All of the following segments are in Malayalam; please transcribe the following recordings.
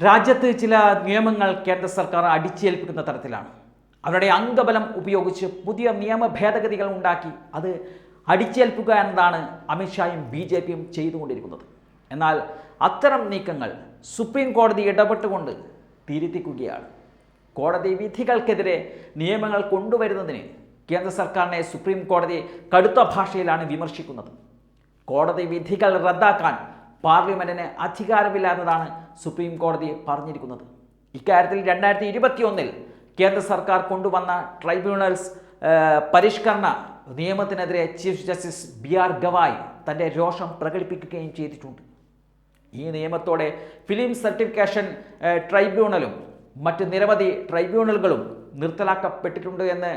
രാജ്യത്ത് ചില നിയമങ്ങൾ കേന്ദ്ര സർക്കാർ അടിച്ചേൽപ്പിക്കുന്ന തരത്തിലാണ്. അവരുടെ അംഗബലം ഉപയോഗിച്ച് പുതിയ നിയമ ഭേദഗതികൾ ഉണ്ടാക്കി അത് അടിച്ചേൽപ്പിക്കുക എന്നതാണ് അമിത്ഷായും ബി ജെ പിയും ചെയ്തുകൊണ്ടിരിക്കുന്നത്. എന്നാൽ അത്തരം നീക്കങ്ങൾ സുപ്രീം കോടതി ഇടപെട്ടുകൊണ്ട് തിരുത്തിക്കുകയാണ്. കോടതി വിധികൾക്കെതിരെ നിയമങ്ങൾ കൊണ്ടുവരുന്നതിന് കേന്ദ്ര സർക്കാരിനെ സുപ്രീം കോടതി കടുത്ത ഭാഷയിലാണ് വിമർശിക്കുന്നത്. കോടതി വിധികൾ റദ്ദാക്കാൻ പാർലമെന്റിന് അധികാരമില്ലാത്തതാണ് സുപ്രീം കോടതി പറഞ്ഞിരിക്കുന്നത്. ഇക്കാര്യത്തിൽ രണ്ടായിരത്തി ഇരുപത്തിയൊന്നിൽ കേന്ദ്ര സർക്കാർ കൊണ്ടുവന്ന ട്രൈബ്യൂണൽസ് പരിഷ്കരണ നിയമത്തിനെതിരെ chief justice B R Gavai തന്റെ രോഷം പ്രകടിപ്പിക്കുകയും ചെയ്തിട്ടുണ്ട്. ഈ നിയമത്തോടെ ഫിലിം സർട്ടിഫിക്കേഷൻ ട്രൈബ്യൂണലും മറ്റ് നിരവധി ട്രൈബ്യൂണലുകളും നിർത്തലാക്കപ്പെട്ടിട്ടുണ്ട് എന്ന്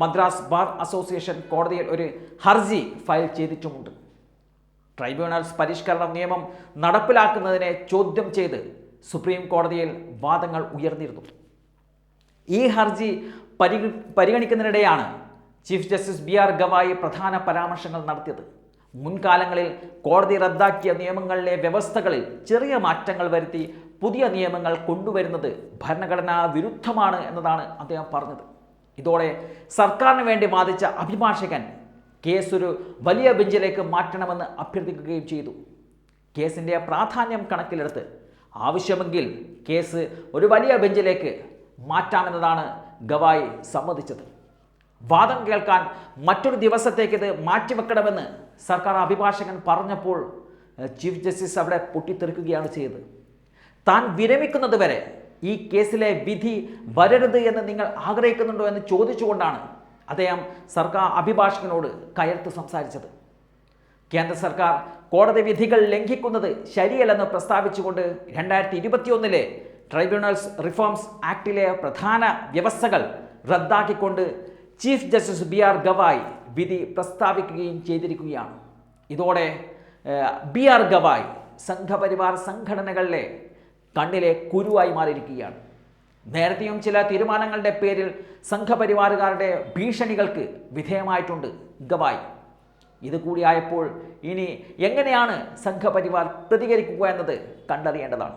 മദ്രാസ് ബാർ അസോസിയേഷൻ കോടതിയിൽ ഒരു ഹർജി ഫയൽ ചെയ്തിട്ടുമുണ്ട്. ട്രൈബ്യൂണൽസ് പരിഷ്കരണ നിയമം നടപ്പിലാക്കുന്നതിനെ ചോദ്യം ചെയ്ത് സുപ്രീം കോടതിയിൽ വാദങ്ങൾ ഉയർന്നിരുന്നു. ഈ ഹർജി പരിഗ പരിഗണിക്കുന്നതിനിടെയാണ് chief justice B R Gavai പ്രധാന പരാമർശങ്ങൾ നടത്തിയത്. മുൻകാലങ്ങളിൽ കോടതി റദ്ദാക്കിയ നിയമങ്ങളിലെ വ്യവസ്ഥകളിൽ ചെറിയ മാറ്റങ്ങൾ വരുത്തി പുതിയ നിയമങ്ങൾ കൊണ്ടുവരുന്നത് ഭരണഘടനാ വിരുദ്ധമാണ് എന്നതാണ് അദ്ദേഹം പറഞ്ഞത്. ഇതോടെ സർക്കാരിന് വേണ്ടി വാദിച്ച അഭിഭാഷകൻ കേസ് ഒരു വലിയ ബെഞ്ചിലേക്ക് മാറ്റണമെന്ന് അഭ്യർത്ഥിക്കുകയും ചെയ്തു. കേസിന്റെ പ്രാധാന്യം കണക്കിലെടുത്ത് ആവശ്യമെങ്കിൽ കേസ് ഒരു വലിയ ബെഞ്ചിലേക്ക് മാറ്റാമെന്നതാണ് ഗവായി സമ്മതിച്ചത്. വാദം കേൾക്കാൻ മറ്റൊരു ദിവസത്തേക്ക് ഇത് മാറ്റിവെക്കണമെന്ന് സർക്കാർ അഭിഭാഷകൻ പറഞ്ഞപ്പോൾ ചീഫ് ജസ്റ്റിസ് അവിടെ പൊട്ടിത്തെറിക്കുകയാണ് ചെയ്തത്. താൻ വിരമിക്കുന്നത് വരെ ഈ കേസിലെ വിധി വരരുത് എന്ന് നിങ്ങൾ ആഗ്രഹിക്കുന്നുണ്ടോ എന്ന് ചോദിച്ചുകൊണ്ടാണ് അദ്ദേഹം സർക്കാർ അഭിഭാഷകനോട് കയർത്ത് സംസാരിച്ചത്. കേന്ദ്ര സർക്കാർ കോടതി വിധികൾ ലംഘിക്കുന്നത് ശരിയല്ലെന്ന് പ്രസ്താവിച്ചുകൊണ്ട് രണ്ടായിരത്തി ഇരുപത്തിയൊന്നിലെ ട്രൈബ്യൂണൽസ് റിഫോംസ് ആക്ടിലെ പ്രധാന വ്യവസ്ഥകൾ റദ്ദാക്കിക്കൊണ്ട് chief justice B R Gavai വിധി പ്രസ്താവിക്കുകയും ചെയ്തിരിക്കുകയാണ്. ഇതോടെ ബി ആർ ഗവായ് സംഘപരിവാർ സംഘടനകളിലെ കണ്ണിലെ കുരുവായി മാറിയിരിക്കുകയാണ്. നേരത്തെയും ചില തീരുമാനങ്ങളുടെ പേരിൽ സംഘപരിവാറുകാരുടെ ഭീഷണികൾക്ക് വിധേയമായിട്ടുണ്ട് ഗവായ്. ഇത് കൂടിയായപ്പോൾ ഇനി എങ്ങനെയാണ് സംഘപരിവാർ പ്രതികരിക്കുക എന്നത് കണ്ടറിയേണ്ടതാണ്.